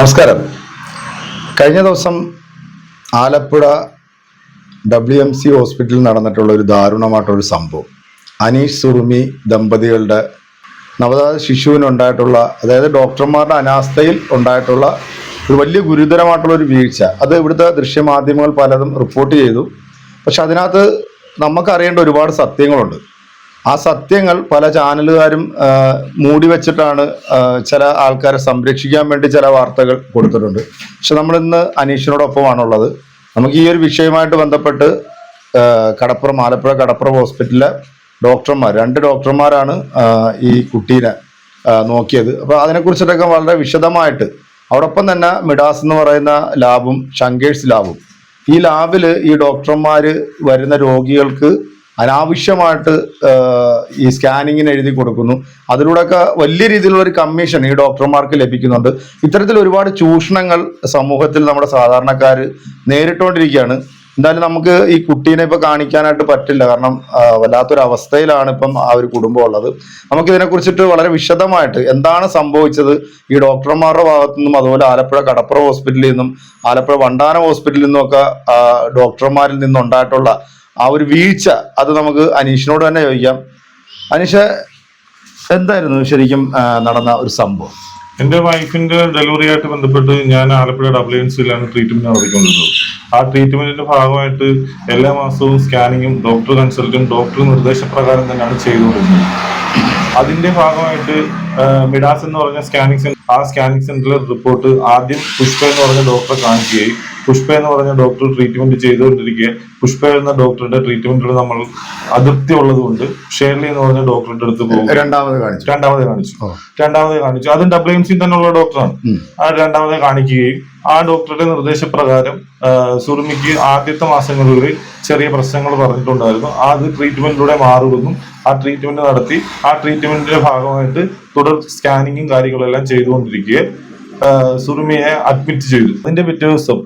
നമസ്കാരം. കഴിഞ്ഞ ദിവസം ആലപ്പുഴ ഡബ്ല്യു എം സി ഹോസ്പിറ്റലിൽ നടന്നിട്ടുള്ള ഒരു ദാരുണമായിട്ടുള്ള സംഭവം. അനീഷ് സുറുമി ദമ്പതികളുടെ നവജാത ശിശുവിനുണ്ടായിട്ടുള്ള അതായത് ഡോക്ടർമാരുടെ അനാസ്ഥയിൽ ഉണ്ടായിട്ടുള്ള ഒരു വലിയ ഗുരുതരമായിട്ടുള്ള ഒരു വീഴ്ച. അത് ഇവിടുത്തെ ദൃശ്യമാധ്യമങ്ങൾ പലതും റിപ്പോർട്ട് ചെയ്തു. പക്ഷെ അതിനകത്ത് നമുക്കറിയേണ്ട ഒരുപാട് സത്യങ്ങളുണ്ട്. ആ സത്യങ്ങൾ പല ചാനലുകാരും മൂടി വെച്ചിട്ടാണ് ചില ആൾക്കാരെ സംരക്ഷിക്കാൻ വേണ്ടി ചില വാർത്തകൾ കൊടുത്തിട്ടുണ്ട്. പക്ഷെ നമ്മൾ ഇന്ന് അനീഷിനോടൊപ്പമാണുള്ളത്. നമുക്ക് ഈ ഒരു വിഷയമായിട്ട് ബന്ധപ്പെട്ട് കടപ്പുറം ആലപ്പുഴ കടപ്പുറം ഹോസ്പിറ്റലിലെ ഡോക്ടർമാർ രണ്ട് ഡോക്ടർമാരാണ് ഈ കുട്ടീനെ നോക്കിയത്. അപ്പോൾ അതിനെക്കുറിച്ചിട്ടൊക്കെ വളരെ വിശദമായിട്ട് അവിടൊപ്പം തന്നെ മിഡാസ് എന്ന് പറയുന്ന ലാബും ഷങ്കേഴ്സ് ലാബും. ഈ ലാബിൽ ഈ ഡോക്ടർമാർ വരുന്ന രോഗികൾക്ക് അനാവശ്യമായിട്ട് ഈ സ്കാനിങ്ങിന് എഴുതി കൊടുക്കുന്നു. അതിലൂടെയൊക്കെ വലിയ രീതിയിലുള്ള ഒരു കമ്മീഷൻ ഈ ഡോക്ടർമാർക്ക് ലഭിക്കുന്നുണ്ട്. ഇത്തരത്തിൽ ഒരുപാട് ചൂഷണങ്ങൾ സമൂഹത്തിൽ നമ്മുടെ സാധാരണക്കാർ നേരിട്ടുകൊണ്ടിരിക്കുകയാണ്. എന്തായാലും നമുക്ക് ഈ കുട്ടീനെ ഇപ്പൊ കാണിക്കാനായിട്ട് പറ്റില്ല. കാരണം വല്ലാത്തൊരവസ്ഥയിലാണ് ഇപ്പം ആ ഒരു കുടുംബം ഉള്ളത്. നമുക്ക് ഇതിനെ കുറിച്ചിട്ട് വളരെ വിശദമായിട്ട് എന്താണ് സംഭവിച്ചത്? ഈ ഡോക്ടർമാരുടെ ഭാഗത്തു നിന്നും അതുപോലെ ആലപ്പുഴ കടപ്പുറ ഹോസ്പിറ്റലിൽ നിന്നും ആലപ്പുഴ വണ്ടാനം ഹോസ്പിറ്റലിൽ നിന്നും ഒക്കെ ഡോക്ടർമാരിൽ നിന്നുണ്ടായിട്ടുള്ള ആ ഒരു വീഴ്ച അത് നമുക്ക് അനീഷിനോട് തന്നെ ചോദിക്കാം. അനീഷ എന്തായിരുന്നു ശരിക്കും നടന്ന ഒരു സംഭവം? എന്റെ വൈഫിന്റെ ഡെലിവറി ആയിട്ട് ബന്ധപ്പെട്ട് ഞാൻ ആലപ്പുഴ ഡബ്ല്യുഎൻസിയിലാണ് ട്രീറ്റ്മെന്റ് നടത്തിക്കൊണ്ടിരുന്നത്. ആ ട്രീറ്റ്മെന്റിന്റെ ഭാഗമായിട്ട് എല്ലാ മാസവും സ്കാനിങ്ങും ഡോക്ടർ കൺസൾട്ടും ഡോക്ടർ നിർദ്ദേശപ്രകാരം തന്നെയാണ് ചെയ്തുകൊണ്ടിരുന്നത്. അതിന്റെ ഭാഗമായിട്ട് മിഡാസ് എന്ന് പറഞ്ഞ സ്കാനിങ് സെന്റർ ആ സ്കാനിങ് സെന്ററിലെ റിപ്പോർട്ട് ആദ്യം പുഷ്പ എന്ന് പറഞ്ഞ ഡോക്ടറെ കാണിക്കുകയും പുഷ്പ എന്ന് പറഞ്ഞ ഡോക്ടർ ട്രീറ്റ്മെന്റ് ചെയ്തുകൊണ്ടിരിക്കെ പുഷ്പ എന്ന ഡോക്ടറുടെ ട്രീറ്റ്മെന്റിൽ നമ്മൾ അതൃപ്തി ഉള്ളതുകൊണ്ട് ഷേർലി എന്ന് പറഞ്ഞ ഡോക്ടറുടെ അടുത്ത് പോകും. രണ്ടാമത് കാണിച്ചു. രണ്ടാമത് കാണിച്ചു. രണ്ടാമത് കാണിച്ചു. അതും ഡബ്ല്യു എം സി തന്നെയുള്ള ഡോക്ടറാണ്. ആ രണ്ടാമത് കാണിക്കുകയും ആ ഡോക്ടറുടെ നിർദ്ദേശപ്രകാരം സുറുമിക്ക് ആദ്യത്തെ മാസങ്ങളിൽ ചെറിയ പ്രശ്നങ്ങൾ പറഞ്ഞിട്ടുണ്ടായിരുന്നു. അത് ട്രീറ്റ്മെന്റിലൂടെ മാറുമെന്നും ആ ട്രീറ്റ്മെന്റ് നടത്തി ആ ട്രീറ്റ്മെന്റിന്റെ ഭാഗമായിട്ട് തുടർ സ്കാനിങ്ങും കാര്യങ്ങളെല്ലാം ചെയ്തുകൊണ്ടിരിക്കുക സുറുമിയെ അഡ്മിറ്റ് ചെയ്തു. അതിന്റെ പിറ്റേ ദിവസം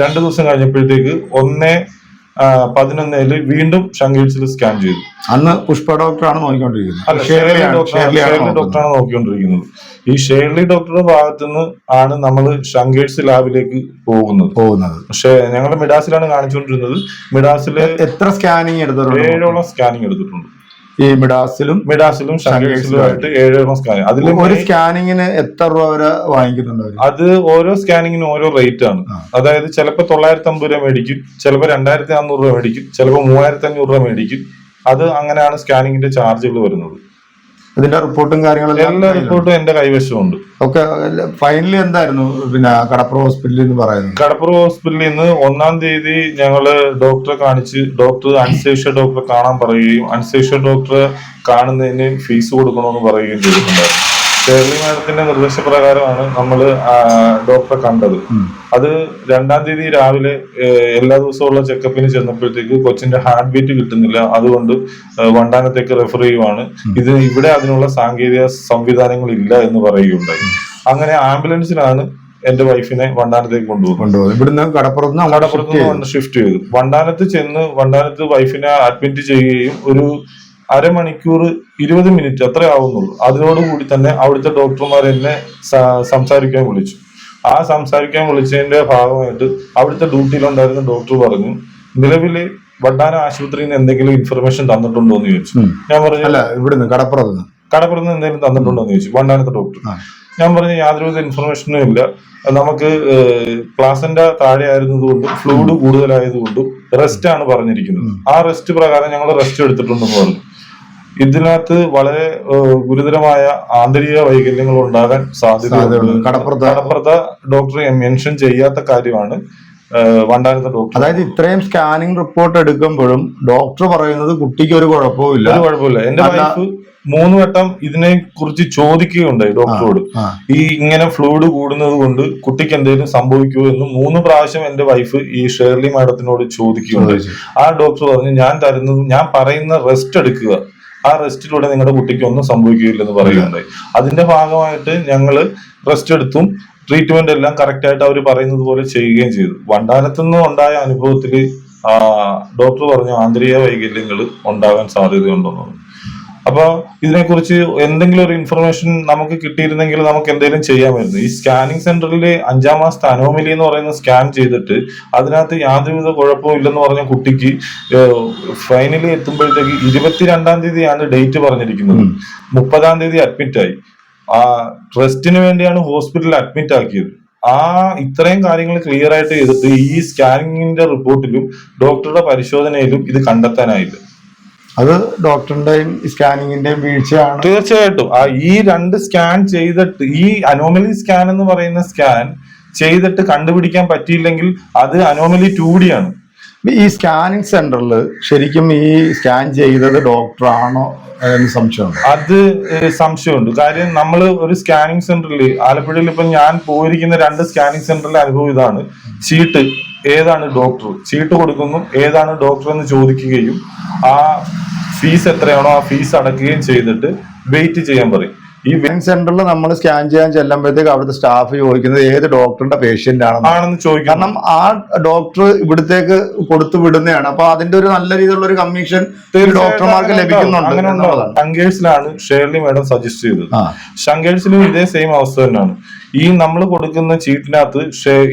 രണ്ടു ദിവസം കഴിഞ്ഞപ്പോഴത്തേക്ക് ഒന്നേ പതിനൊന്നിൽ വീണ്ടും ഷങ്കേഴ്സിൽ സ്കാൻ ചെയ്തു. അന്ന് പുഷ്പ ഡോക്ടറാണ് നോക്കിക്കൊണ്ടിരിക്കുന്നത്. ഡോക്ടറാണ്. നോക്കിക്കൊണ്ടിരിക്കുന്നത്. ഈ ഷേർലി ഡോക്ടറുടെ ഭാഗത്തു നിന്ന് ആണ് നമ്മൾ ഷങ്കേഴ്സ് ലാബിലേക്ക് പോകുന്നത്. പോകുന്നത്. പക്ഷേ ഞങ്ങൾ മിഡാസിലാണ് കാണിച്ചുകൊണ്ടിരുന്നത്. മിഡാസിൽ എത്ര സ്കാനിങ് എടുത്തിട്ടുണ്ട് ഏഴോളം സ്കാനിങ് എടുത്തിട്ടുണ്ട്. ഈ മിഡാസിലും മിഡാസിലും ആയിട്ട് ഏഴ് എണ്ണം സ്കാനിങ് അതിൽ ഒരു സ്കാനിങ്ങിന് എത്ര രൂപ വരെ വാങ്ങിക്കുന്നുണ്ട് അത് ഓരോ സ്കാനിങ്ങിനും ഓരോ റേറ്റ് ആണ്. അതായത് ചിലപ്പോൾ തൊള്ളായിരത്തി അമ്പത് രൂപ മേടിക്കും ചിലപ്പോൾ രണ്ടായിരത്തി നാനൂറ് രൂപ മേടിക്കും ചിലപ്പോൾ മൂവായിരത്തി അഞ്ഞൂറ് രൂപ മേടിക്കും. അത് അങ്ങനെയാണ് സ്കാനിങ്ങിന്റെ ചാർജുകൾ വരുന്നത്. ഇതിന്റെ റിപ്പോർട്ടും കാര്യങ്ങളെല്ലാം എല്ലാ റിപ്പോർട്ടും എന്റെ കൈവശമുണ്ട്. ഒക്കെ ഫൈനലി എന്തായിരുന്നു? പിന്നെ കടപ്പുറ ഹോസ്പിറ്റലിൽ നിന്ന് പറയുന്നത്. കടപ്പുറം ഹോസ്പിറ്റലിൽ നിന്ന് ഒന്നാം തീയതി ഞങ്ങൾ ഡോക്ടറെ കാണിച്ച് ഡോക്ടർ അൻസേഷ്യ ഡോക്ടറെ കാണാൻ പറയുകയും അൻസേഷ്യ ഡോക്ടറെ കാണുന്നതിന് ഫീസ് കൊടുക്കണമെന്ന് പറയുകയും ചെയ്തിട്ടുണ്ടായിരുന്നു. ഷേർലി മാഡത്തിന്റെ നിർദ്ദേശപ്രകാരമാണ് നമ്മൾ ഡോക്ടറെ കണ്ടത്. അത് രണ്ടാം തീയതി രാവിലെ എല്ലാ ദിവസവുമുള്ള ചെക്കപ്പിന് ചെന്നപ്പോഴത്തേക്ക് കൊച്ചിന്റെ ഹാർട്ട് ബീറ്റ് കിട്ടുന്നില്ല. അതുകൊണ്ട് വണ്ടാനത്തേക്ക് റെഫർ ചെയ്യുവാണ്. ഇത് ഇവിടെ അതിനുള്ള സാങ്കേതിക സംവിധാനങ്ങൾ ഇല്ല എന്ന് പറയുകയുണ്ടായി. അങ്ങനെ ആംബുലൻസിലാണ് എന്റെ വൈഫിനെ വണ്ടാനത്തേക്ക് കൊണ്ടുപോകുന്നത്. കൊണ്ടുപോകും ഇവിടുന്ന്. കടപ്പുറത്ത് ഷിഫ്റ്റ് ചെയ്തു. വണ്ടാനത്ത് ചെന്ന് വണ്ടാനത്ത് വൈഫിനെ അഡ്മിറ്റ് ചെയ്യുകയും ഒരു അരമണിക്കൂർ ഇരുപത് മിനിറ്റ് അത്രേ ആവുന്നുള്ളൂ. അതിനോടുകൂടി തന്നെ അവിടുത്തെ ഡോക്ടർമാർ എന്നെ സംസാരിക്കാൻ വിളിച്ചു. ആ സംസാരിക്കാൻ വിളിച്ചതിന്റെ ഭാഗമായിട്ട് അവിടുത്തെ ഡ്യൂട്ടിയിലുണ്ടായിരുന്ന ഡോക്ടർ പറഞ്ഞു നിലവിൽ വഡാന ആശുപത്രിയിൽ നിന്ന് എന്തെങ്കിലും ഇൻഫർമേഷൻ തന്നിട്ടുണ്ടോ എന്ന് ചോദിച്ചു. ഞാൻ പറഞ്ഞു അല്ല ഇവിടുന്ന് കടപ്പുറത്ത് കടപ്പുറത്ത് നിന്ന് എന്തെങ്കിലും തന്നിട്ടുണ്ടോ എന്ന് ചോദിച്ചു. വണ്ടാനത്തെ ഡോക്ടർ. ഞാൻ പറഞ്ഞു യാതൊരുവിധ ഇൻഫർമേഷനും ഇല്ല. നമുക്ക് പ്ലാസന്റ താഴെ ആയിരുന്നതുകൊണ്ടും ഫ്ലൂഡ് കൂടുതലായതുകൊണ്ടും റെസ്റ്റ് ആണ് പറഞ്ഞിരിക്കുന്നത്. ആ റെസ്റ്റ് പ്രകാരം ഞങ്ങൾ റെസ്റ്റ് എടുത്തിട്ടുണ്ടെന്ന് പറഞ്ഞു. ഇതിനകത്ത് വളരെ ഗുരുതരമായ ആന്തരിക വൈകല്യങ്ങൾ ഉണ്ടാകാൻ സാധ്യതയുണ്ട്. കടപ്രത ഡോക്ടർ മെൻഷൻ ചെയ്യാത്ത കാര്യമാണ് വണ്ടാനത്തെ ഡോക്ടർ. അതായത് ഇത്രയും സ്കാനിങ് റിപ്പോർട്ട് എടുക്കുമ്പോഴും ഡോക്ടർ പറയുന്നത് കുട്ടിക്ക് ഒരു കുഴപ്പവും ഇല്ല. ഒരു കുഴപ്പമില്ല എന്റെ വൈഫ് മൂന്ന് വട്ടം ഇതിനെ കുറിച്ച് ചോദിക്കുകയുണ്ടായി ഡോക്ടറോട്. ഈ ഇങ്ങനെ ഫ്ലൂയിഡ് കൂടുന്നത് കൊണ്ട് കുട്ടിക്ക് എന്തെങ്കിലും സംഭവിക്കുമോ എന്ന് മൂന്ന് പ്രാവശ്യം എന്റെ വൈഫ് ഈ ഷേർലി മാഡത്തിനോട് ചോദിക്കുകയുണ്ടായി. ആ ഡോക്ടർ പറഞ്ഞു ഞാൻ തരുന്നത് ഞാൻ പറയുന്ന റെസ്റ്റ് എടുക്കുക. ആ റെസ്റ്റിലൂടെ നിങ്ങളുടെ കുട്ടിക്ക് ഒന്നും സംഭവിക്കുകയില്ലെന്ന് പറയുന്നുണ്ടായി അതിന്റെ ഭാഗമായിട്ട് ഞങ്ങൾ റെസ്റ്റ് എടുത്തും ട്രീറ്റ്മെന്റ് എല്ലാം കറക്റ്റ് ആയിട്ട് അവർ പറയുന്നത് പോലെ ചെയ്യുകയും ചെയ്തു. വണ്ടാനത്തുനിന്ന് ഉണ്ടായ അനുഭവത്തിൽ ഡോക്ടർ പറഞ്ഞു ആന്തരിക വൈകല്യങ്ങൾ ഉണ്ടാകാൻ സാധ്യതയുണ്ടെന്ന് പറഞ്ഞു അപ്പൊ ഇതിനെക്കുറിച്ച് എന്തെങ്കിലും ഒരു ഇൻഫർമേഷൻ നമുക്ക് കിട്ടിയിരുന്നെങ്കിൽ നമുക്ക് എന്തെങ്കിലും ചെയ്യാമായിരുന്നു. ഈ സ്കാനിങ് സെന്ററിൽ അഞ്ചാം മാസത്തെ അനോമലി എന്ന് പറയുന്ന സ്കാൻ ചെയ്തിട്ട് അതിനകത്ത് യാതൊരുവിധ കുഴപ്പവും ഇല്ലെന്ന് പറഞ്ഞ കുട്ടിക്ക് ഫൈനലി എത്തുമ്പോഴത്തേക്ക് ഇരുപത്തിരണ്ടാം തീയതിയാണ് ഡേറ്റ് പറഞ്ഞിരിക്കുന്നത്. മുപ്പതാം തീയതി അഡ്മിറ്റ് ആയി. ആ ട്രസ്റ്റിന് വേണ്ടിയാണ് ഹോസ്പിറ്റലിൽ അഡ്മിറ്റ് ആക്കിയത്. ആ ഇത്രയും കാര്യങ്ങൾ ക്ലിയർ ആയിട്ട് ചെയ്തിട്ട് ഈ സ്കാനിങ്ങിന്റെ റിപ്പോർട്ടിലും ഡോക്ടറുടെ പരിശോധനയിലും ഇത് കണ്ടെത്താനായില്ല. അത് ഡോക്ടറിന്റെയും സ്കാനിങ്ങിന്റെയും വീഴ്ചയാണ്. തീർച്ചയായിട്ടും. ഈ രണ്ട് സ്കാൻ ചെയ്തിട്ട് ഈ അനോമലി സ്കാൻ എന്ന് പറയുന്ന സ്കാൻ ചെയ്തിട്ട് കണ്ടുപിടിക്കാൻ പറ്റിയില്ലെങ്കിൽ അത് അനോമലി ടു ഡി ആണ്. ഈ സ്കാനിങ് സെന്ററിൽ ശരിക്കും ഈ സ്കാൻ ചെയ്തത് ഡോക്ടറാണോ എന്ന് സംശയമുണ്ട്. അത് സംശയമുണ്ട്. കാര്യം നമ്മൾ ഒരു സ്കാനിങ് സെന്ററിൽ ആലപ്പുഴയിൽ ഇപ്പൊ ഞാൻ പോയിരിക്കുന്ന രണ്ട് സ്കാനിങ് സെന്ററിലെ അനുഭവം ഇതാണ്. ചീട്ട് ഏതാണ് ഡോക്ടർ? ചീട്ട് കൊടുക്കുന്നു ഏതാണ് ഡോക്ടർ എന്ന് ചോദിക്കുകയും ആ ഫീസ് എത്രയാണോ ആ ഫീസ് അടക്കുകയും ചെയ്തിട്ട് വെയിറ്റ് ചെയ്യാൻ പറയും. ഈ വെൻ സെന്ററിൽ നമ്മൾ സ്കാൻ ചെയ്യാൻ ചെല്ലുമ്പോഴത്തേക്ക് അവിടുത്തെ സ്റ്റാഫ് ചോദിക്കുന്നത് ഏത് ഡോക്ടറിന്റെ പേഷ്യന്റ് ആണെന്ന്. ചോദിക്കണം കാരണം ആ ഡോക്ടർ ഇവിടത്തേക്ക് കൊടുത്തു വിടുന്നതാണ്. അപ്പൊ അതിന്റെ ഒരു നല്ല രീതിയിലുള്ള ഒരു കമ്മീഷൻ ഡോക്ടർമാർക്ക് ലഭിക്കുന്നുണ്ട്. ശങ്കേഴ്സിലാണ് ഷേർലി മാഡം സജസ്റ്റ് ചെയ്തത്. ശങ്കേഴ്സിലും ഇതേ സെയിം അവസ്ഥ തന്നെയാണ്. ഈ നമ്മൾ കൊടുക്കുന്ന ചീറ്റിനകത്ത്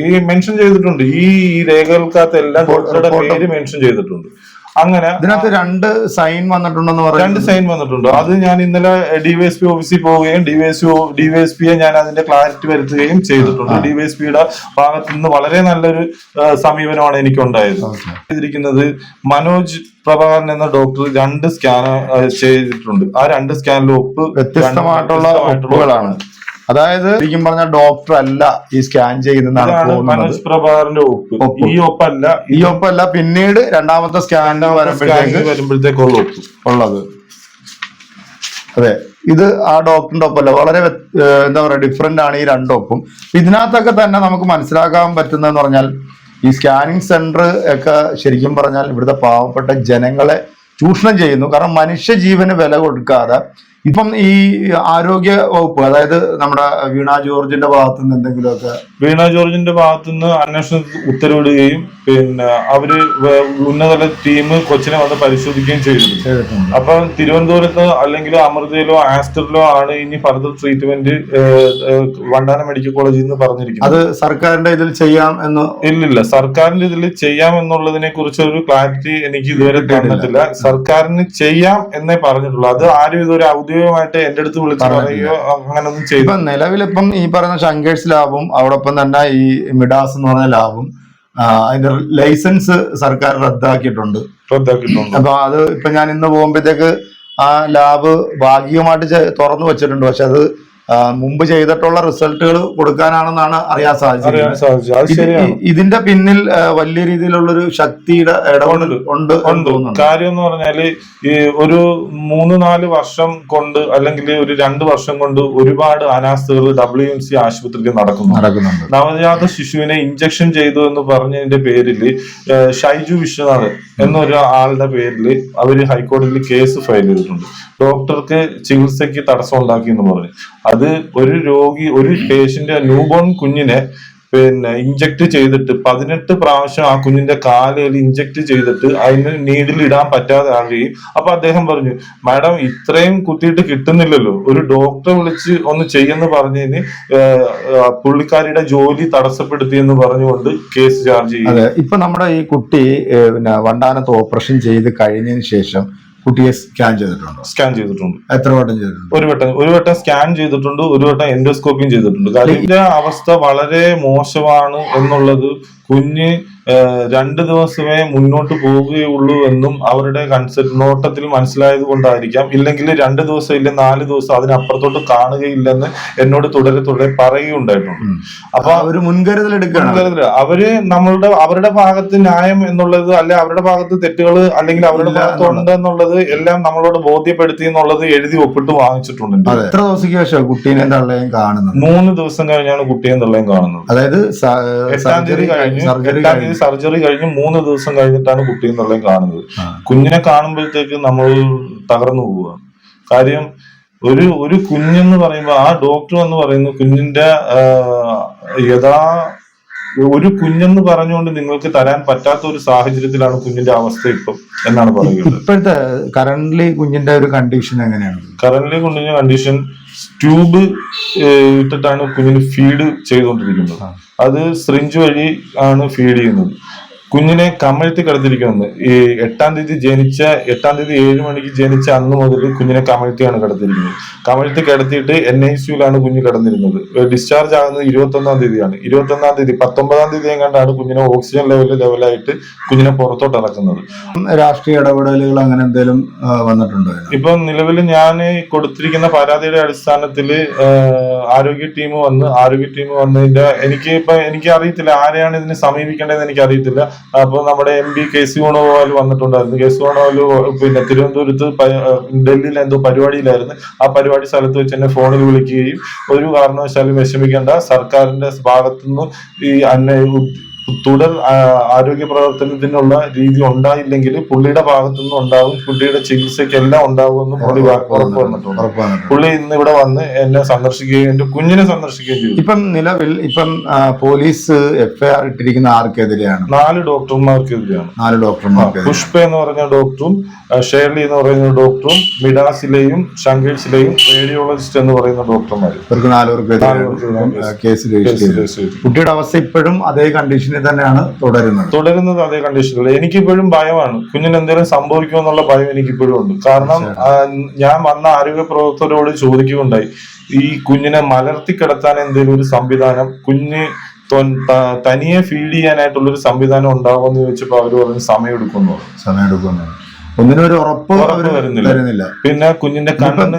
ഈ മെൻഷൻ ചെയ്തിട്ടുണ്ട്. ഈ ഈ രേഖകൾക്കകത്ത് എല്ലാം ഡോക്ടറുടെ പേര് മെൻഷൻ ചെയ്തിട്ടുണ്ട്. അങ്ങനെ ഇതിനകത്ത് രണ്ട് സൈൻ വന്നിട്ടുണ്ടെന്ന് രണ്ട് പറയുന്നത് സൈൻ വന്നിട്ടുണ്ട്. അത് ഞാൻ ഇന്നലെ ഡിവൈഎസ്പി ഓഫീസിൽ പോവുകയും ഡിവൈഎസ്പി ഡിവൈഎസ്പിയെ ഞാൻ അതിന്റെ ക്ലാരിറ്റി വരുത്തുകയും ചെയ്തിട്ടുണ്ട്. ഡിവൈഎസ്പിയുടെ ഭാഗത്ത് നിന്ന് വളരെ നല്ലൊരു സമീപനമാണ് എനിക്ക് ഉണ്ടായത് ചെയ്തിരിക്കുന്നത് മനോജ് പ്രഭാകരൻ എന്ന ഡോക്ടർ രണ്ട് സ്കാൻ ചെയ്തിട്ടുണ്ട്. ആ രണ്ട് സ്കാനിലും ഒപ്പ് വ്യത്യസ്തമായിട്ടുള്ള ഒപ്പുകളാണ്. അതായത് ശരിക്കും പറഞ്ഞ ഡോക്ടർ അല്ല ഈ സ്കാൻ ചെയ്യുന്നതാണ് മനോജ് ഒപ്പ്. ഈ ഒപ്പല്ല. ഈ ഒപ്പല്ല പിന്നീട് രണ്ടാമത്തെ സ്കാൻ വരുമ്പോഴത്തേക്ക് വരുമ്പോഴത്തേക്കുള്ള ഒപ്പ്. ഉള്ളത്. അതെ ഇത് ആ ഡോക്ടറിന്റെ ഒപ്പല്ല. വളരെ എന്താ പറയാ ഡിഫറെന്റ് ആണ് ഈ രണ്ടൊപ്പം ഇതിനകത്തൊക്കെ തന്നെ നമുക്ക് മനസ്സിലാക്കാൻ പറ്റുന്നതെന്ന് പറഞ്ഞാൽ ഈ സ്കാനിങ് സെന്റർ ഒക്കെ ശരിക്കും പറഞ്ഞാൽ ഇവിടുത്തെ പാവപ്പെട്ട ജനങ്ങളെ ചൂഷണം ചെയ്യുന്നു. കാരണം മനുഷ്യ ജീവന് വില കൊടുക്കാതെ ഇപ്പം ഈ ആരോഗ്യ വകുപ്പ് അതായത് നമ്മുടെ വീണ ജോർജിന്റെ ഭാഗത്തു നിന്ന് എന്തെങ്കിലുമൊക്കെ വീണ ജോർജിന്റെ ഭാഗത്തു നിന്ന് അന്വേഷണം ഉത്തരവിടുകയും പിന്നെ അവർ ഉന്നതല ടീം കൊച്ചിനെ വന്ന് പരിശോധിക്കുകയും ചെയ്തു അപ്പൊ തിരുവനന്തപുരത്ത് അല്ലെങ്കിൽ അമൃതയിലോ ആസ്റ്ററിലോ ആണ് ഇനി ഫർദർ ട്രീറ്റ്മെന്റ് വണ്ടാനം മെഡിക്കൽ കോളേജിൽ നിന്ന് പറഞ്ഞിരിക്കുന്നത്. അത് സർക്കാരിന്റെ ഇതിൽ ചെയ്യാം എന്ന് ഇല്ലില്ല സർക്കാരിന്റെ ഇതിൽ ചെയ്യാം എന്നുള്ളതിനെ കുറിച്ച് ഒരു ക്ലാരിറ്റി എനിക്ക് ഇതുവരെ തന്നിട്ടില്ല. സർക്കാരിന് ചെയ്യാം എന്നേ പറഞ്ഞിട്ടുള്ളൂ. അത് ആരും ഇതൊരു ഔദ്യോഗികമായിട്ട് എന്റെ അടുത്ത് വിളിച്ച് പറയുകയോ അങ്ങനൊന്നും ചെയ്തു. ഇപ്പൊ നിലവിലിപ്പം ഈ പറയുന്ന ശങ്കേഴ്സ് ലാബും അവിടൊപ്പം തന്നെ ഈ മിഡാസ് എന്ന് പറഞ്ഞ ലാബും അതിന്റെ ലൈസൻസ് സർക്കാർ റദ്ദാക്കിയിട്ടുണ്ട്. റദ്ദാക്കിയിട്ടുണ്ട്. അപ്പൊ അത് ഇപ്പൊ ഞാൻ ഇന്ന് പോകുമ്പോഴത്തേക്ക് ആ ലാബ് ഭാഗികമായിട്ട് തുറന്നു വെച്ചിട്ടുണ്ട്. പക്ഷെ അത് മുമ്പ് ചെയ്തിട്ടുള്ള റിസൾട്ടുകൾ കൊടുക്കാനാണെന്നാണ് അറിയാൻ സാധിച്ചത്. ഇതിന്റെ പിന്നിൽ വലിയ രീതിയിലുള്ള ഒരു ശക്തിയുടെ ഇടപെടൽ ഉണ്ട്. കാര്യം എന്ന് പറഞ്ഞാൽ ഈ ഒരു മൂന്ന് നാല് വർഷം കൊണ്ട് അല്ലെങ്കിൽ ഒരു രണ്ട് വർഷം കൊണ്ട് ഒരുപാട് അനാസ്ഥകൾ ഡബ്ല്യു എം സി ആശുപത്രിക്ക് നടക്കുന്നു. നടക്കുന്നുണ്ട്. നവജാത ശിശുവിനെ ഇഞ്ചക്ഷൻ ചെയ്തു എന്ന് പറഞ്ഞതിന്റെ പേരിൽ ഷൈജു വിശ്വനാഥ് എന്നൊരു ആളുടെ പേരിൽ അവർ ഹൈക്കോടതിയിൽ കേസ് ഫയൽ ചെയ്തിട്ടുണ്ട്. ഡോക്ടർക്ക് ചികിത്സയ്ക്ക് തടസ്സം ഉണ്ടാക്കി എന്ന് പറഞ്ഞു. അത് ഒരു രോഗി ഒരു പേഷ്യന്റ് ന്യൂബോൺ കുഞ്ഞിനെ പിന്നെ ഇഞ്ചക്ട് ചെയ്തിട്ട് പതിനെട്ട് പ്രാവശ്യം ആ കുഞ്ഞിന്റെ കാലയിൽ ഇഞ്ചക്ട് ചെയ്തിട്ട് അതിന് നീഡിൽ ഇടാൻ പറ്റാതെ ആകുകയും. അപ്പൊ അദ്ദേഹം പറഞ്ഞു മാഡം ഇത്രയും കുത്തിയിട്ട് കിട്ടുന്നില്ലല്ലോ. ഒരു ഡോക്ടറെ വിളിച്ച് ഒന്ന് ചെയ്യുമെന്ന് പറഞ്ഞതിന് പുള്ളിക്കാരിയുടെ ജോലി തടസ്സപ്പെടുത്തി എന്ന് പറഞ്ഞുകൊണ്ട് കേസ് ചാർജ് ചെയ്യും ഇപ്പൊ നമ്മുടെ ഈ കുട്ടി പിന്നെ വണ്ടാനത്ത് ഓപ്പറേഷൻ ചെയ്ത് കഴിഞ്ഞതിന് ശേഷം കുട്ടിയെ സ്കാൻ ചെയ്തിട്ടുണ്ട്? സ്കാൻ ചെയ്തിട്ടുണ്ട്. എത്ര വട്ടം ചെയ്തിട്ടുണ്ട്? ഒരു വട്ടം ഒരു വട്ടം സ്കാൻ ചെയ്തിട്ടുണ്ട് ഒരു വട്ടം എൻഡോസ്കോപ്പിയും ചെയ്തിട്ടുണ്ട്. കാര്യം അവസ്ഥ വളരെ മോശമാണ് എന്നുള്ളത് കുഞ്ഞ് രണ്ട് ദിവസമേ മുന്നോട്ട് പോവുകയുള്ളൂ എന്നും അവരുടെ കൺസെപ്റ്റ് നോട്ടത്തിൽ മനസ്സിലായത് കൊണ്ടായിരിക്കാം. ഇല്ലെങ്കിൽ രണ്ട് ദിവസം ഇല്ല നാല് ദിവസം അതിനപ്പുറത്തോട്ട് കാണുകയില്ലെന്ന് എന്നോട് തുടരെ തുടരെ പറയുകയുണ്ടായിട്ടുണ്ട്. അപ്പൊ അവർ മുൻകരുതൽ എടുക്കണം അവർ നമ്മളുടെ അവരുടെ ഭാഗത്ത് ന്യായം എന്നുള്ളത് അല്ലെ അവരുടെ ഭാഗത്ത് തെറ്റുകൾ അല്ലെങ്കിൽ അവരുടെ ഭാഗത്തുണ്ട് ഭാഗത്ത് ഉണ്ട് എന്നുള്ളത്. എല്ലാം നമ്മളോട് ബോധ്യപ്പെടുത്തി എന്നുള്ളത് എഴുതി ഒപ്പിട്ട് വാങ്ങിച്ചിട്ടുണ്ട്. എത്ര ദിവസത്തേക്ക് ശേഷം കുട്ടീനെ തള്ളയും കാണുന്നത്? മൂന്ന് ദിവസം കഴിഞ്ഞാണ് കുട്ടീനെ തള്ളയും കാണുന്നത്. അതായത് എട്ടാം തീയതി കഴിഞ്ഞ് സർജറി സർജറി കഴിഞ്ഞ്. മൂന്ന് ദിവസം കഴിഞ്ഞിട്ടാണ് കുട്ടി എന്നുള്ളത് കാണുന്നത്. കുഞ്ഞിനെ കാണുമ്പോഴത്തേക്ക് നമ്മൾ തകർന്നു പോവുക. കാര്യം ഒരു ഒരു കുഞ്ഞെന്ന് പറയുമ്പോൾ ആ ഡോക്ടർ എന്ന് പറയുന്നത് കുഞ്ഞിന്റെ യഥാ ഒരു കുഞ്ഞെന്ന് പറഞ്ഞുകൊണ്ട് നിങ്ങൾക്ക് തരാൻ പറ്റാത്ത ഒരു സാഹചര്യത്തിലാണ് കുഞ്ഞിന്റെ അവസ്ഥ ഇപ്പം എന്നാണ് പറയുന്നത്. ഇപ്പോഴത്തെ കറന്റ് കുഞ്ഞിന്റെ ഒരു കണ്ടീഷൻ എങ്ങനെയാണ്? കറന്റ് കുഞ്ഞിന്റെ കണ്ടീഷൻ ട്യൂബ് ഇട്ടിട്ടാണ് കുഞ്ഞിന് ഫീഡ് ചെയ്തുകൊണ്ടിരിക്കുന്നത്. അത് സിറിഞ്ച് വഴി ആണ് ഫീഡ് ചെയ്യുന്നത്. കുഞ്ഞിനെ കമഴ്ത്തി കിടത്തിരിക്കുന്നത് ഈ എട്ടാം തീയതി ജനിച്ച എട്ടാം തീയതി ഏഴ് മണിക്ക് ജനിച്ച അന്ന് മുതൽ കുഞ്ഞിനെ കമഴ്ത്തിയാണ് കിടത്തിയിരിക്കുന്നത്. കമഴ്ത്തി കിടത്തിയിട്ട് എൻ ഐ സിയുലാണ് കുഞ്ഞ് കിടന്നിരുന്നത്. ഡിസ്ചാർജ് ആകുന്നത് ഇരുപത്തി ഒന്നാം തീയതിയാണ്. ഇരുപത്തി ഒന്നാം തീയതി പത്തൊമ്പതാം തീയതി എങ്ങാണ്ടാണ് കുഞ്ഞിനെ ഓക്സിജൻ ലെവൽ ലെവലായിട്ട് കുഞ്ഞിനെ പുറത്തോട്ട് ഇറക്കുന്നത്. രാഷ്ട്രീയ ഇടപെടലുകൾ അങ്ങനെ എന്തെങ്കിലും വന്നിട്ടുണ്ടോ? ഇപ്പൊ നിലവിൽ ഞാൻ കൊടുത്തിരിക്കുന്ന പരാതിയുടെ അടിസ്ഥാനത്തിൽ ആരോഗ്യ ടീം വന്ന് ആരോഗ്യ ടീം വന്നതിന്റെ എനിക്ക് ഇപ്പൊ എനിക്ക് അറിയത്തില്ല ആരെയാണ് ഇതിനെ സമീപിക്കേണ്ടതെന്ന് എനിക്ക് അറിയത്തില്ല. അപ്പൊ നമ്മുടെ M P K C Venugopal വന്നിട്ടുണ്ടായിരുന്നു. കെ സി വേണുഗോപാൽ പിന്നെ തിരുവനന്തപുരത്ത് ഡൽഹിയിൽ എന്തോ പരിപാടിയിലായിരുന്നു. ആ പരിപാടി സ്ഥലത്ത് വെച്ച് തന്നെ ഫോണിൽ വിളിക്കുകയും ഒരു കാരണവശാലും വിഷമിക്കേണ്ട സർക്കാരിന്റെ ഭാഗത്തുനിന്ന് ഈ അന്ന തുടർ ആരോഗ്യ പ്രവർത്തനത്തിനുള്ള രീതി ഉണ്ടായില്ലെങ്കിൽ പുള്ളിയുടെ ഭാഗത്തുനിന്ന് ഉണ്ടാവും പുള്ളിയുടെ ചികിത്സയ്ക്കെല്ലാം ഉണ്ടാവുമെന്ന് പുള്ളി ഉറപ്പ് വന്നിട്ടുണ്ട്. പുള്ളി ഇന്ന് ഇവിടെ വന്ന് എന്നെ സന്ദർശിക്കുകയും എന്റെ കുഞ്ഞിനെ സന്ദർശിക്കുകയും ചെയ്തു. ഇപ്പം നിലവിൽ ഇപ്പം പോലീസ് എഫ്ഐആർ ഇട്ടിരിക്കുന്ന ആർക്കെതിരെയാണ്? നാല് ഡോക്ടർമാർക്കെതിരെയാണ്. നാല് ഡോക്ടർമാർ പുഷ്പ എന്ന് പറഞ്ഞ ഡോക്ടറും ഷേർലി എന്ന് പറയുന്ന ഡോക്ടറും മിഡാസിലെയും ഷങ്കേഴ്സിലെയും റേഡിയോളജിസ്റ്റ് എന്ന് പറയുന്ന ഡോക്ടർമാർ ഇവർക്ക് കേസ് രജിസ്റ്റർ കുട്ടിയുടെ അവസ്ഥ ഇപ്പോഴും അതേ കണ്ടീഷനിൽ തന്നെയാണ് തുടരുന്നത്. തുടരുന്നത് അതേ കണ്ടീഷനിൽ എനിക്കിപ്പോഴും ഭയമാണ്. കുഞ്ഞിന് എന്തെങ്കിലും സംഭവിക്കുമോ എന്നുള്ള ഭയം എനിക്കിപ്പോഴും ഉണ്ട്. കാരണം ഞാൻ വന്ന ആരോഗ്യ പ്രവർത്തകരോട് ചോദിക്കുകയുണ്ടായി. ഈ കുഞ്ഞിനെ മലർത്തി കിടത്താൻ എന്തെങ്കിലും ഒരു സംവിധാനം കുഞ്ഞ് തനിയെ ഫീഡ് ചെയ്യാനായിട്ടുള്ള ഒരു സംവിധാനം ഉണ്ടാവുമെന്ന് ചോദിച്ചപ്പോൾ അവർ പറഞ്ഞു സമയം എടുക്കുന്നു സമയം എടുക്കുന്നത് ഒന്നിനും ഒരു ഉറപ്പ് വരുന്നില്ല. തരുന്നില്ല. പിന്നെ കുഞ്ഞിന്റെ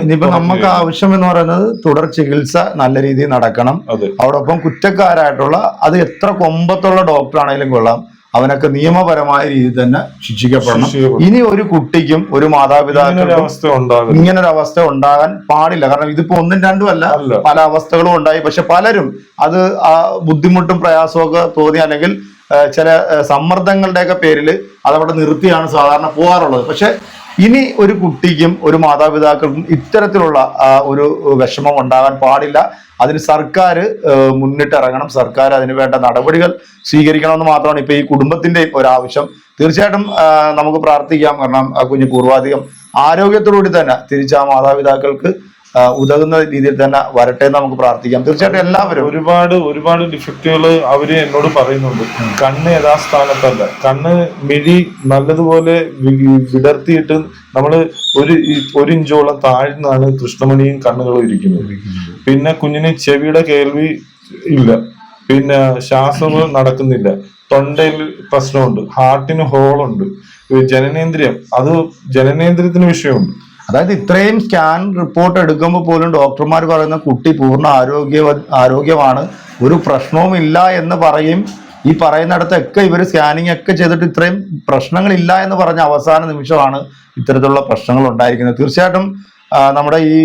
ഇനിയിപ്പൊ നമുക്ക് ആവശ്യം എന്ന് പറയുന്നത് തുടർ ചികിത്സ നല്ല രീതിയിൽ നടക്കണം. അതെ. അതോടൊപ്പം കുറ്റക്കാരായിട്ടുള്ള അത് എത്ര കൊമ്പത്തുള്ള ഡോക്ടർ ആണെങ്കിലും കൊള്ളാം. അവനൊക്കെ നിയമപരമായ രീതിയിൽ തന്നെ ശിക്ഷിക്കപ്പെടണം. ഇനി ഒരു കുട്ടിക്കും ഒരു ഉണ്ടാകും ഇങ്ങനൊരു അവസ്ഥ ഉണ്ടാകാൻ പാടില്ല. കാരണം ഇതിപ്പോ ഒന്നും രണ്ടും അല്ല. പല അവസ്ഥകളും ഉണ്ടായി. പക്ഷെ പലരും അത് ആ ബുദ്ധിമുട്ടും പ്രയാസവും ഒക്കെ തോന്നി അല്ലെങ്കിൽ ചില സമ്മർദ്ദങ്ങളുടെയൊക്കെ പേരിൽ അതവിടെ നിർത്തിയാണ് സാധാരണ പോകാറുള്ളത്. പക്ഷെ ഇനി ഒരു കുട്ടിക്കും ഒരു മാതാപിതാക്കൾക്കും ഇത്തരത്തിലുള്ള ഒരു വിഷമം ഉണ്ടാകാൻ പാടില്ല. അതിന് സർക്കാർ മുന്നിട്ടിറങ്ങണം സർക്കാർ അതിന് വേണ്ട നടപടികൾ സ്വീകരിക്കണമെന്ന് മാത്രമാണ് ഇപ്പൊ ഈ കുടുംബത്തിന്റെ ഒരാവശ്യം തീർച്ചയായിട്ടും നമുക്ക് പ്രാർത്ഥിക്കാം. കാരണം ആ കുഞ്ഞ് പൂർവാധികം ആരോഗ്യത്തോടുകൂടി തന്നെ തിരിച്ച് ആ മാതാപിതാക്കൾക്ക് ഉതകുന്ന രീതിയിൽ തന്നെ വരട്ടെ എന്ന് നമുക്ക് പ്രാർത്ഥിക്കാം. തീർച്ചയായിട്ടും എല്ലാവരും. ഒരുപാട് ഒരുപാട് ഡിഫക്റ്റുകൾ അവർ എന്നോട് പറയുന്നുണ്ട്. കണ്ണ് യഥാസ്ഥാനത്തല്ല. കണ്ണ് മിഴി നല്ലതുപോലെ വിടർത്തിയിട്ട് നമ്മൾ ഒരു ഒരു ഇഞ്ചോളം താഴ്ന്നാണ് കൃഷ്ണമണിയും കണ്ണുകളും ഇരിക്കുന്നത്. പിന്നെ കുഞ്ഞിന് ചെവിയുടെ കേൾവി ഇല്ല. പിന്നെ ശ്വാസം നടക്കുന്നില്ല. തൊണ്ടയിൽ പ്രശ്നമുണ്ട്. ഹാർട്ടിന് ഹോളുണ്ട്. ജനനേന്ദ്രിയം. അത് ജനനേന്ദ്രിയത്തിന് വിഷയമുണ്ട്. അതായത് ഇത്രയും സ്കാൻ റിപ്പോർട്ട് എടുക്കുമ്പോൾ പോലും ഡോക്ടർമാർ പറയുന്ന കുട്ടി പൂർണ ആരോഗ്യ ആരോഗ്യമാണ്. ഒരു പ്രശ്നവും ഇല്ല എന്ന് പറയും. ഈ പറയുന്നിടത്തൊക്കെ ഇവർ സ്കാനിങ് ഒക്കെ ചെയ്തിട്ട് ഇത്രയും പ്രശ്നങ്ങളില്ല എന്ന് പറഞ്ഞ അവസാന നിമിഷമാണ് ഇത്തരത്തിലുള്ള പ്രശ്നങ്ങൾ ഉണ്ടായിരിക്കുന്നത്. തീർച്ചയായിട്ടും നമ്മുടെ ഈ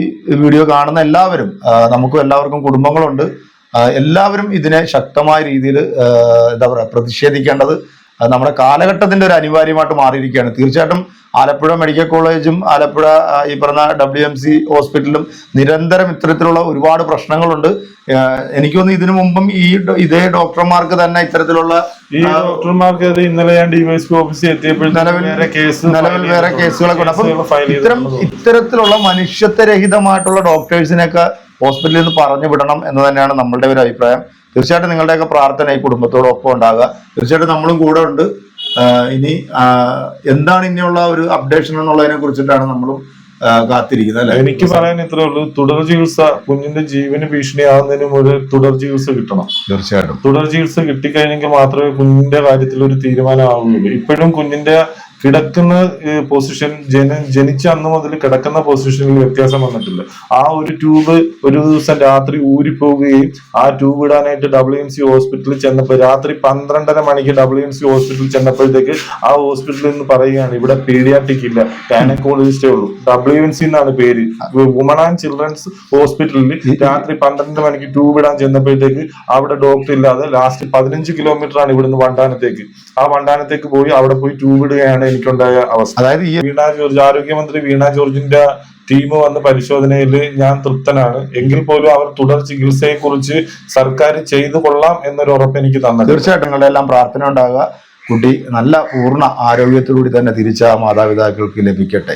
വീഡിയോ കാണുന്ന എല്ലാവരും നമുക്കും എല്ലാവർക്കും കുടുംബങ്ങളുണ്ട്. എല്ലാവരും ഇതിനെ ശക്തമായ രീതിയിൽ എന്താ പറയുക പ്രതിഷേധിക്കേണ്ടത് അത് നമ്മുടെ കാലഘട്ടത്തിന്റെ ഒരു അനിവാര്യമായിട്ട് മാറിയിരിക്കുകയാണ്. തീർച്ചയായിട്ടും ആലപ്പുഴ മെഡിക്കൽ കോളേജും ആലപ്പുഴ ഈ പറഞ്ഞ ഡബ്ല്യു എം സി ഹോസ്പിറ്റലും നിരന്തരം ഇത്തരത്തിലുള്ള ഒരുപാട് പ്രശ്നങ്ങളുണ്ട്. എനിക്ക് തോന്നുന്നു ഇതിനു മുമ്പും ഈ ഇതേ ഡോക്ടർമാർക്ക് തന്നെ ഇത്തരത്തിലുള്ള ഈ ഡോക്ടർമാർക്ക് ഇന്നലെ ഞാൻ ഡിവൈഎസ്പി ഓഫീസിൽ എത്തിയപ്പോൾ നിലവിൽ നിലവിൽ വേറെ കേസുകളൊക്കെ ഉണ്ട്. അപ്പം ഇത്തരം. ഇത്തരത്തിലുള്ള മനുഷ്യത്വരഹിതമായിട്ടുള്ള ഡോക്ടേഴ്സിനെയൊക്കെ ഹോസ്പിറ്റലിൽ നിന്ന് പറഞ്ഞു വിടണം എന്ന് തന്നെയാണ് നമ്മളുടെ ഒരു അഭിപ്രായം. തീർച്ചയായിട്ടും നിങ്ങളുടെയൊക്കെ പ്രാർത്ഥന ഈ കുടുംബത്തോടൊപ്പം ഉണ്ടാകുക. തീർച്ചയായിട്ടും നമ്മളും കൂടെ ഉണ്ട്. ഇനി എന്താണ് ഇനിയുള്ള ഒരു അപ്ഡേഷൻ എന്നുള്ളതിനെ കുറിച്ചിട്ടാണ് നമ്മളും കാത്തിരിക്കുന്നത് അല്ലെ? എനിക്ക് പറയാൻ ഇത്രേ ഉള്ളൂ. തുടർ ചികിത്സ കുഞ്ഞിന്റെ ജീവന് ഭീഷണിയാകുന്നതിന് ഒരു തുടർ ചികിത്സ കിട്ടണം. തീർച്ചയായിട്ടും. തുടർ ചികിത്സ കിട്ടിക്കഴിഞ്ഞെങ്കിൽ മാത്രമേ കുഞ്ഞിന്റെ കാര്യത്തിൽ ഒരു തീരുമാനമാവുകയുള്ളൂ. ഇപ്പോഴും കുഞ്ഞിന്റെ കിടക്കുന്ന പൊസിഷൻ ജന ജനിച്ച അന്ന് മുതൽ കിടക്കുന്ന പൊസിഷനിൽ വ്യത്യാസം വന്നിട്ടില്ല ആ ഒരു ട്യൂബ് ഒരു ദിവസം രാത്രി ഊരിപ്പോവുകയും ആ ട്യൂബ് ഇടാനായിട്ട് ഡബ്ല്യു എം സി ഹോസ്പിറ്റലിൽ ചെന്നപ്പോൾ രാത്രി പന്ത്രണ്ടര മണിക്ക് ഡബ്ല്യു എം സി ഹോസ്പിറ്റലിൽ ചെന്നപ്പോഴത്തേക്ക് ആ ഹോസ്പിറ്റലിൽ നിന്ന് പറയുകയാണ് ഇവിടെ പീഡിയാട്രിക് ഇല്ല ഗൈനക്കോളജിസ്റ്റേ ഉള്ളൂ. ഡബ്ല്യു എം സി എന്നാണ് പേര്. വുമൺ ആൻഡ് ചിൽഡ്രൻസ് ഹോസ്പിറ്റലിൽ രാത്രി പന്ത്രണ്ട് മണിക്ക് ട്യൂബ് ഇടാൻ ചെന്നപ്പോഴത്തേക്ക് അവിടെ ഡോക്ടർ ഇല്ലാതെ ലാസ്റ്റ് പതിനഞ്ച് കിലോമീറ്റർ ആണ് ഇവിടുന്ന് വണ്ടാനത്തേക്ക്. ആ വണ്ടാനത്തേക്ക് പോയി അവിടെ പോയി ട്യൂബ് ഇടുകയാണ് എനിക്കുണ്ടായ അവസ്ഥ. അതായത് ഈ വീണ ജോർജ് ആരോഗ്യമന്ത്രി വീണ ജോർജിന്റെ ടീം വന്ന പരിശോധനയിൽ ഞാൻ തൃപ്തനാണ്. എങ്കിൽ പോലും അവർ തുടർ ചികിത്സയെ കുറിച്ച് സർക്കാർ ചെയ്തു കൊള്ളാം എന്നൊരു ഉറപ്പ് എനിക്ക് തന്നത് തീർച്ചയായിട്ടും നിങ്ങളുടെ എല്ലാം പ്രാർത്ഥന ഉണ്ടാകുക. കുട്ടി നല്ല പൂർണ ആരോഗ്യത്തോടുകൂടി തന്നെ തിരിച്ച മാതാപിതാക്കൾക്ക് ലഭിക്കട്ടെ.